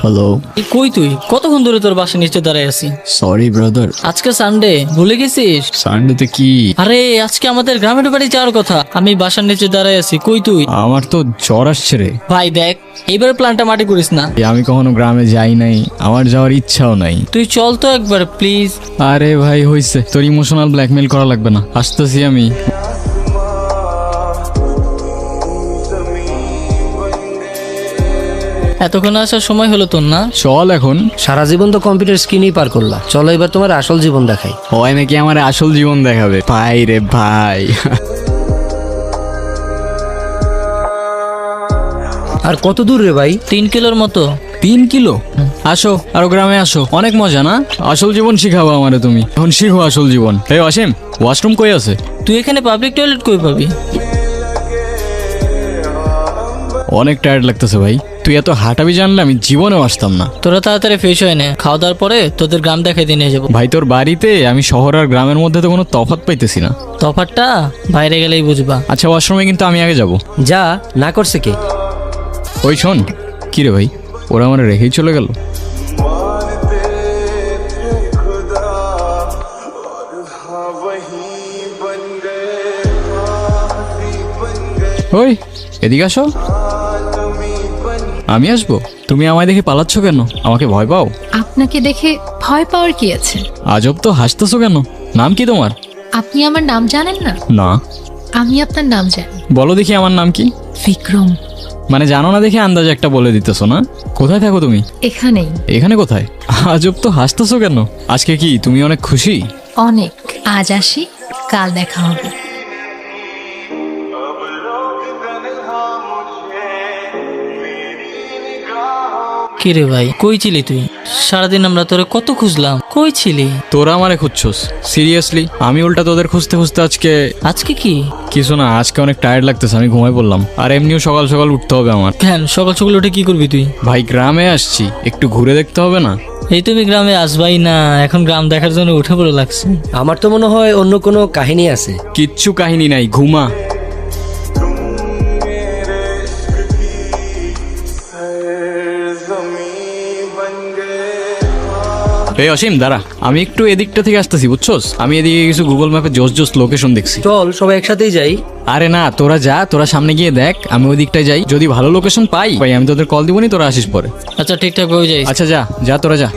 Hello এই কই তুই? কতক্ষণ ধরে তোর বাসা নিচে দাঁড়ায় আছি? সরি ব্রাদার আজকে সানডে ভুলে গেছিস? সানডেতে কি? আরে আজকে আমাদের গ্রামের বাড়ি যাওয়ার কথা। আমি বাসার নিচে দাঁড়ায় আছি। কই তুই? আমার তো জ্বর আসছে রে। ভাই দেখ এইবার প্ল্যানটা মাটি করিস না। এ, আমি কখনো গ্রামে যাই নাই। আমার যাওয়ার ইচ্ছাও নাই। তুই চল তো একবার প্লিজ আরে ভাই হইছে। তোর ইমোশনাল ব্ল্যাকমেল করা লাগবে না। আসতেছি আমি। এতক্ষণ আসার সময় হলো তোর না? চল এখন। সারা জীবন তো কম্পিউটার স্ক্রিনেই পার করলা। চলো এবার তোমার আসল জীবন দেখাই। হয় নাকি আমার আসল জীবন দেখাবে? ভাই রে ভাই। আর কত দূর রে ভাই? তিন কিলোর মতো। তিন কিলো? আসো আরও গ্রামে আসো। অনেক মজা না? আসল জীবন শিখাবো আমারে তুমি। এখন শিখো আসল জীবন। এই অসীম ওয়াশরুম কই আছে? তুই এখানে পাবলিক টয়লেট কই পাবি? অনেক টায়ার্ড লাগতেছে ভাই। তুই এত হাঁটাবি জানলে আমি জীবনেও আসতাম না। তোরা তাড়াতাড়ি ফ্রেশ হয়ে নে। খাওয়া দাওয়ার পরে তোদের গ্রাম দেখাই দিয়ে নিয়ে যাব। ভাই তোর বাড়িতে আমি শহর আর গ্রামের মধ্যে তো কোনো তফাৎ পাইতেছি না। তফাতটা বাইরে গেলেই বুঝবা। আচ্ছা ওয়াশরুমে কিন্তু আমি আগে যাব। যা না করছে কে? ওই শোন কি রে ভাই ওরা আমার রেখেই চলে গেল। ওই এদিকে আসো। আমি আসব? তুমি আমায় দেখে পালাচ্ছ কেন? আমাকে ভয় পাও? আপনাকে দেখে ভয় পাওয়ার কি আছে? আজব তো হাসতেছো কেন? নাম কি তোমার? আপনি আমার নাম জানেন না? না। আমি আপনার নাম জানি। বলো দেখি আমার নাম কি? বিক্রম। মানে জানো না দেখে আন্দাজে একটা বলে দিতেছো না? কোথায় থাকো তুমি? এখানেই। এখানে কোথায়? আজব তো হাসতেছো কেন? আজকে কি তুমি অনেক খুশি? অনেক। আজ আসি কাল দেখা হবে। কি রে ভাই কই ছিলি তুই? সারাদিন আমরা তোরে কত খুঁজলাম কই ছিলি? তোরা আমারে খুঁজছস সিরিয়াসলি? আমি উল্টা তোদের খুঁজতে খুঁজতে আজকে আজকে কি? কিছু না আজকে অনেক টায়ার্ড লাগতেছে আমি ঘুমাই পড়লাম। আর এমনিও সকাল সকাল উঠতে হবে আমার। কেন সকাল সকাল উঠে কি করবি তুই? ভাই গ্রামে আসছি একটু ঘুরে দেখতে হবে না? এই তুমি গ্রামে আসবাই না এখন গ্রাম দেখার জন্য উঠে পড়ে লাগছে। আমার তো মনে হয় অন্য কোনো কাহিনী আছে। কিচ্ছু কাহিনী নাই ঘুমা। এই অসীম দাঁড়া। আমি একটু এদিকটা থেকে আসতেছি বুঝছস? আমি এদিকে কিছু গুগল ম্যাপে জোস জোস লোকেশন দেখছি। চল সবাই একসাথেই যাই। আরে না তোরা যা তোরা সামনে গিয়ে দেখ আমি ওই দিকটায় যাই। যদি ভালো লোকেশন পাই ভাই আমি তোদের কল দিবনি তোরা আসিস পরে। আচ্ছা ঠিকঠাক হয়ে যাই আচ্ছা যা যা তোরা যা।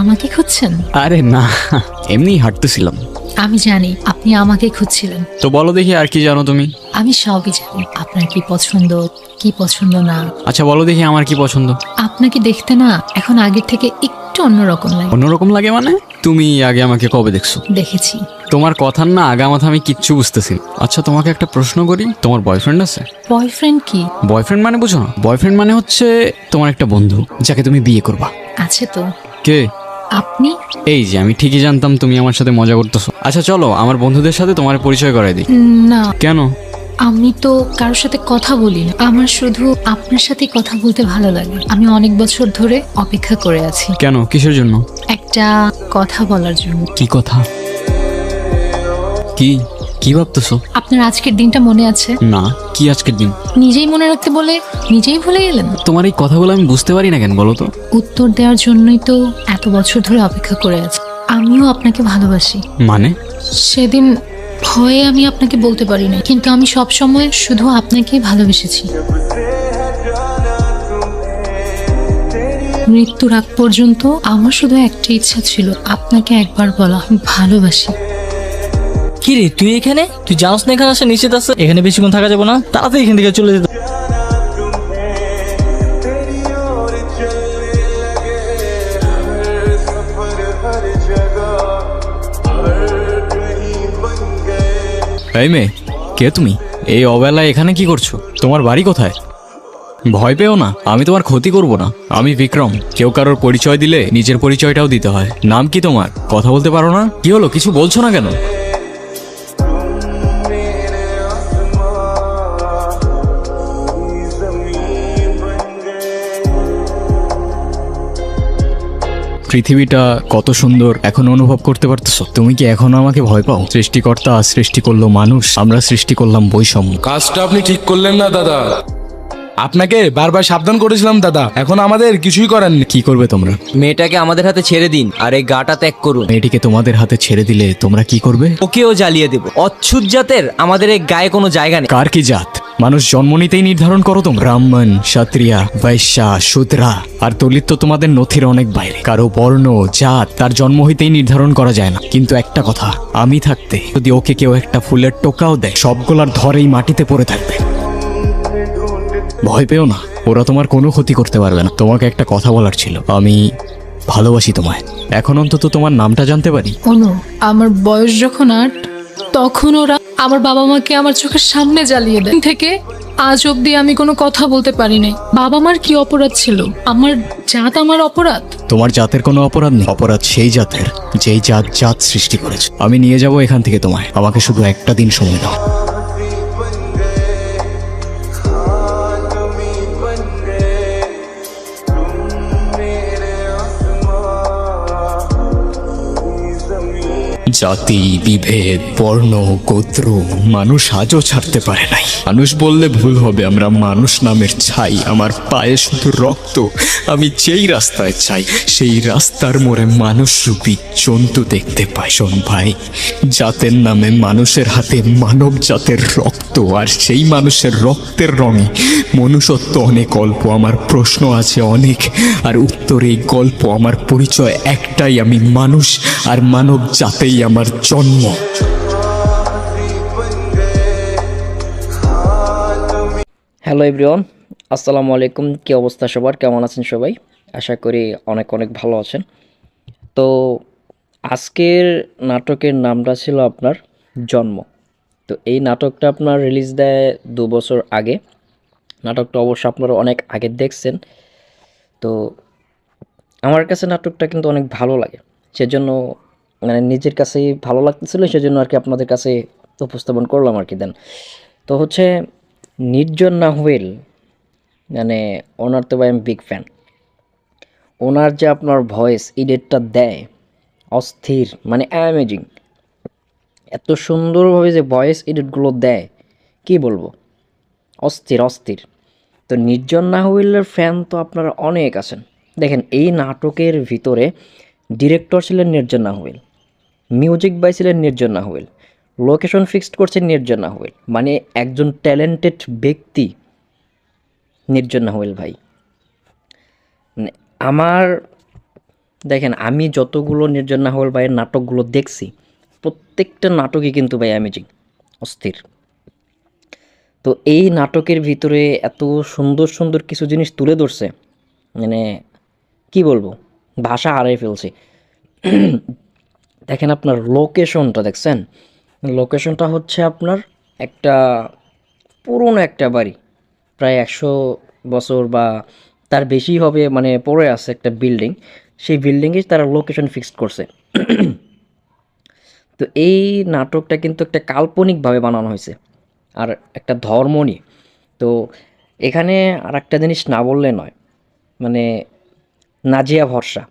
আমাকে খুঁজছেন? আরে না এমনি হাঁটতেছিলাম। আমি জানি আপনি আমাকে খুঁজছিলেন। তো বলো দেখি আর কি জানো তুমি। আমি সবই জানি আপনার কি পছন্দ কি পছন্দ না। আচ্ছা বলো দেখি আমার কি পছন্দ। আপনাকে দেখতে না এখন আগের থেকে একটু অন্যরকম লাগে। অন্যরকম লাগে মানে? তুমি আগে আমাকে কবে দেখছ? দেখেছি। তোমার কথার না আগা মাথা আমি কিচ্ছু বুঝতেছি না। আচ্ছা তোমাকে একটা প্রশ্ন করি তোমার বয়ফ্রেন্ড আছে? বয়ফ্রেন্ড কি? বয়ফ্রেন্ড মানে বুঝো না। বয়ফ্রেন্ড মানে হচ্ছে তোমার একটা বন্ধু যাকে তুমি বিয়ে করবা। আছে তো। কে? আপনি? এই যে আমি ঠিকই জানতাম তুমি আমার সাথে মজা করতেছো। আচ্ছা চলো আমার বন্ধুদের সাথে তোমার পরিচয় করাই দিই। না। কেন? আমি তো কারোর সাথে কথা বলি না। আমার শুধু আপনার সাথে কথা বলতে ভালো লাগে। আমি অনেক বছর ধরে অপেক্ষা করে আছি। কেন? কিসের জন্য? একটা কথা বলার জন্য। কি কথা? কি? কি ভাবতেছো? আপনার আজকের দিনটা মনে আছে? না কি আজকের দিন? নিজেই মনে রাখতে বলে নিজেই ভুলে গেলেন? তোমার এই কথাগুলো আমি বুঝতে পারি না কেন বলো তো। উত্তর দেওয়ার জন্যই তো বছর ধরে অপেক্ষা করে আছি। আমিও আপনাকে ভালোবাসি। মানে? সেদিন ভয়ে আমি আপনাকে বলতে পারি না কিন্তু আমি সব সময় শুধু আপনাকেই ভালোবেসেছি। মৃত্যুর আগ পর্যন্ত আমার শুধু একটা ইচ্ছা ছিল আপনাকে একবার বলা আমি ভালোবাসি। কি রে তুই এখানে? তুই জানোস না এখানে আসে নিশ্চিত আছে? এখানে বেশিক্ষণ থাকা যাবে না? তাড়াতাড়ি এখান থেকে চলে যেতে। এই মেয়ে, কে তুমি? এই অবেলায় এখানে কি করছ? তোমার বাড়ি কোথায়? ভয় পেও না, আমি তোমার ক্ষতি করব না। আমি বিক্রম, কেউ কারোর পরিচয় দিলে নিজের পরিচয়টাও দিতে হয়। নাম কি তোমার? কথা বলতে পারো না? কি হলো, কিছু বলছো না কেন? পৃথিবীটা কত সুন্দর এখন অনুভব করতে পারতেছো? তুমি কি এখনও আমাকে ভয় পাও? সৃষ্টিকর্তা সৃষ্টি করল মানুষ আমরা সৃষ্টি করলাম বৈষম্য। কাজটা আপনি ঠিক করলেন না দাদা। আপনাকে বারবার সাবধান করেছিলাম দাদা। এখন আমাদের কিছুই করার নেই। কি করবে তোমরা? মেয়েটাকে আমাদের হাতে ছেড়ে দিন আর এই গাটা ত্যাগ করুন। মেয়েটিকে তোমাদের হাতে ছেড়ে দিলে তোমরা কি করবে? ওকেও জ্বালিয়ে দেব। অচ্ছুত জাতের আমাদের এই গায়ে কোনো জায়গা নেই। কার কি জাত? মানুষ জন্ম নিতেই নির্ধারণ করো তোমরা। ব্রাহ্মণ ক্ষত্রিয়া বৈশ্যা শূদ্রা আর দলিত তো তোমাদের নথির অনেক বাইরে। কারও বর্ণ, জাত, তার জন্ম হইতেই নির্ধারণ করা যায় না। কিন্তু একটা কথা, আমি থাকতে যদি ওকে কেউ একটা ফুলের টোকাও দেয়, সবগুলার ধরেই মাটিতে পড়ে থাকবে। ভয় পেও না, ওরা তোমার কোনো ক্ষতি করতে পারবে না। তোমাকে একটা কথা বলার ছিল, আমি ভালোবাসি তোমায়। এখন অন্তত তোমার নামটা জানতে পারি। আমার বয়স যখন আট তখন ওরা আমার বাবা মাকে আমার চোখের সামনে জ্বালিয়ে দেয়। থেকে আজ অব্দি আমি কোনো কথা বলতে পারি নাই। বাবা মার কি অপরাধ ছিল? আমার জাত আমার অপরাধ? তোমার জাতের কোনো অপরাধ নেই। অপরাধ সেই জাতের, যেই জাত জাত সৃষ্টি করেছে। আমি নিয়ে যাব এখান থেকে তোমায়। আমাকে শুধু একটা দিন সময় দাও। জাতি, বিভেদ, বর্ণ, গোত্র, মানুষ আজও ছাড়তে পারে নাই। মানুষ বললে ভুল হবে, আমরা মানুষ নামের ছাই, আমার পায়ে শুধু রক্ত। আমি যেই রাস্তায় চাই, সেই রাস্তার মোড়ে মানুষ রূপী জন্তু দেখতে পাই। শোন ভাই, জাতের নামে মানুষের হাতে মানব জাতের রক্ত, আর সেই মানুষের রক্তের রঙে মনুষ্যত্ব অনেক অল্প, আমার প্রশ্ন আছে অনেক। আর উত্তর এই গল্প, আমার পরিচয় একটাই, আমি মানুষ, আর মানব জাতেই আমার জন্ম। হ্যালো এভরিওয়ান আসসালামু আলাইকুম। কী অবস্থা সবার? কেমন আছেন সবাই? আশা করি অনেক অনেক ভালো আছেন। তো আজকের নাটকের নামটা ছিল আপনার জন্ম। তো এই নাটকটা আপনার রিলিজ দেয় দু বছর আগে। নাটকটা অবশ্য আপনারা অনেক আগে দেখছেন। তো আমার কাছে নাটকটা কিন্তু অনেক ভালো লাগে। সেজন্য মানে নিজের কাছেই ভালো লাগতেছিল, সেজন্য আর কি আপনাদের কাছে উপস্থাপন করলাম আর কি দেন। তো হচ্ছে নির্জন না নাহুয়েল মানে ওনার তো ভাই আমি বিগ ফ্যান ওনার যে আপনার ভয়েস ইডেটটা দেয়, অস্থির মানে অ্যামেজিং এত সুন্দরভাবে যে ভয়েস এডিটগুলো দেয়, কি বলব? অস্থির অস্থির। তো নির্জন নাহুয়েলের ফ্যান তো আপনারা অনেক আছেন। দেখেন, এই নাটকের ভিতরে ডিরেক্টর ছিলেন নির্জন নাহুয়েল মিউজিক বাই ছিলেন নির্জন নাহুয়েল। লোকেশন ফিক্সড করছে নির্জন নাহুয়েল। মানে একজন ট্যালেন্টেড ব্যক্তি নির্জন নাহুয়েল ভাই। মানে আমার, দেখেন, আমি যতগুলো নির্জন নাহুয়েল ভাইয়ের নাটকগুলো দেখছি, প্রত্যেকটা নাটকই কিন্তু ভাই অ্যামেজিং অস্থির। তো এই নাটকের ভিতরে এত সুন্দর সুন্দর কিছু জিনিস তুলে ধরছে মানে কি বলব? ভাষা হারিয়ে ফেলছি। দেখেন আপনার লোকেশনটা দেখছেন? লোকেশনটা হচ্ছে আপনার একটা পুরনো একটা বাড়ি। প্রায় একশো বছর বা তার বেশি হবে মানে পড়ে আছে একটা বিল্ডিং সেই বিল্ডিংয়ে তারা লোকেশন ফিক্সড করছে। তো এই নাটকটা কিন্তু একটা কাল্পনিকভাবে বানানো হয়েছে। আর একটা ধর্ম নিয়ে। তো এখানে আর একটা জিনিস না বললে নয়। মানে নাজিয়া ভরসা।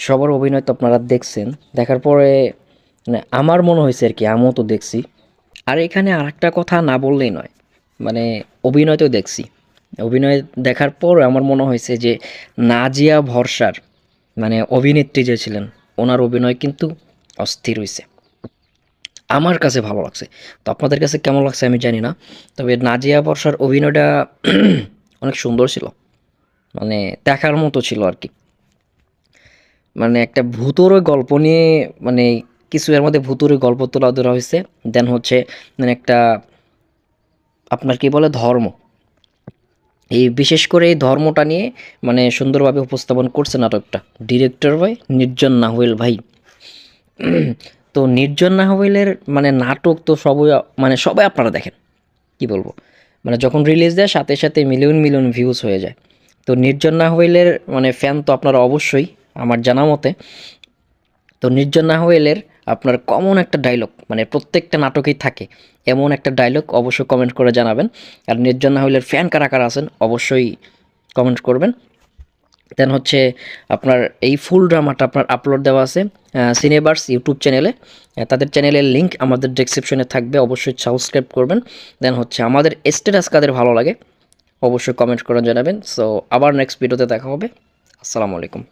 সবার অভিনয় তো আপনারা দেখছেন। দেখার পরে মানে আমার মনে হয়েছে আর কি, আমিও তো দেখছি। আর এখানে আর একটা কথা না বললেই নয় মানে অভিনয় তো দেখছি। অভিনয় দেখার পর আমার মনে হয়েছে যে নাজিয়া ভরসার মানে অভিনেত্রী যে ছিলেন, ওনার অভিনয় কিন্তু অস্থির হয়েছে। আমার কাছে ভালো লাগছে। তো আপনাদের কাছে কেমন লাগছে আমি জানি না, তবে নাজিয়া বর্ষার অভিনয়টা অনেক সুন্দর ছিল। মানে দেখার মতো ছিল আর কি। মানে একটা ভূতর গল্প নিয়ে মানে কিছু এর মধ্যে ভূতুরে গল্প তোলা ধরা হয়েছে। দেন হচ্ছে মানে একটা আপনার কি বলে, ধর্ম। এই বিশেষ করে এই ধর্মটা নিয়ে মানে সুন্দরভাবে উপস্থাপন করছে নাটকটা। ডিরেক্টর ভাই, নির্জন নাহুয়েল ভাই। তো নির্জন নাহুয়েলের মানে নাটক তো সবই মানে সবাই আপনারা দেখেন। কি বলব? মানে যখন রিলিজ দেয়, সাথে সাথে মিলিয়ন মিলিয়ন ভিউজ হয়ে যায়। তো নির্জন নাহুয়েলের মানে ফ্যান তো আপনারা অবশ্যই। আমার জানা মতে, তো নির্জন নাহুয়েলের আপনার কমন একটা ডায়লগ মানে প্রত্যেকটা নাটকেই থাকে, এমন একটা ডায়লগ অবশ্যই কমেন্ট করে জানাবেন। আর নির্জন নাহুয়েলের ফ্যান কারা কারা আছেন অবশ্যই কমেন্ট করবেন। দেন হচ্ছে আপনার এই ফুল ড্রামাটা আপনার আপলোড দেওয়া আছে সিনেবার্স ইউটিউব চ্যানেলে তাদের চ্যানেলের লিঙ্ক আমাদের ডেসক্রিপশনে থাকবে, অবশ্যই সাবস্ক্রাইব করবেন। দেন হচ্ছে আমাদের স্ট্যাটাস কাদের ভালো লাগে, অবশ্যই কমেন্ট করে জানাবেন। সো আবার নেক্সট ভিডিওতে দেখা হবে। আসসালামু আলাইকুম।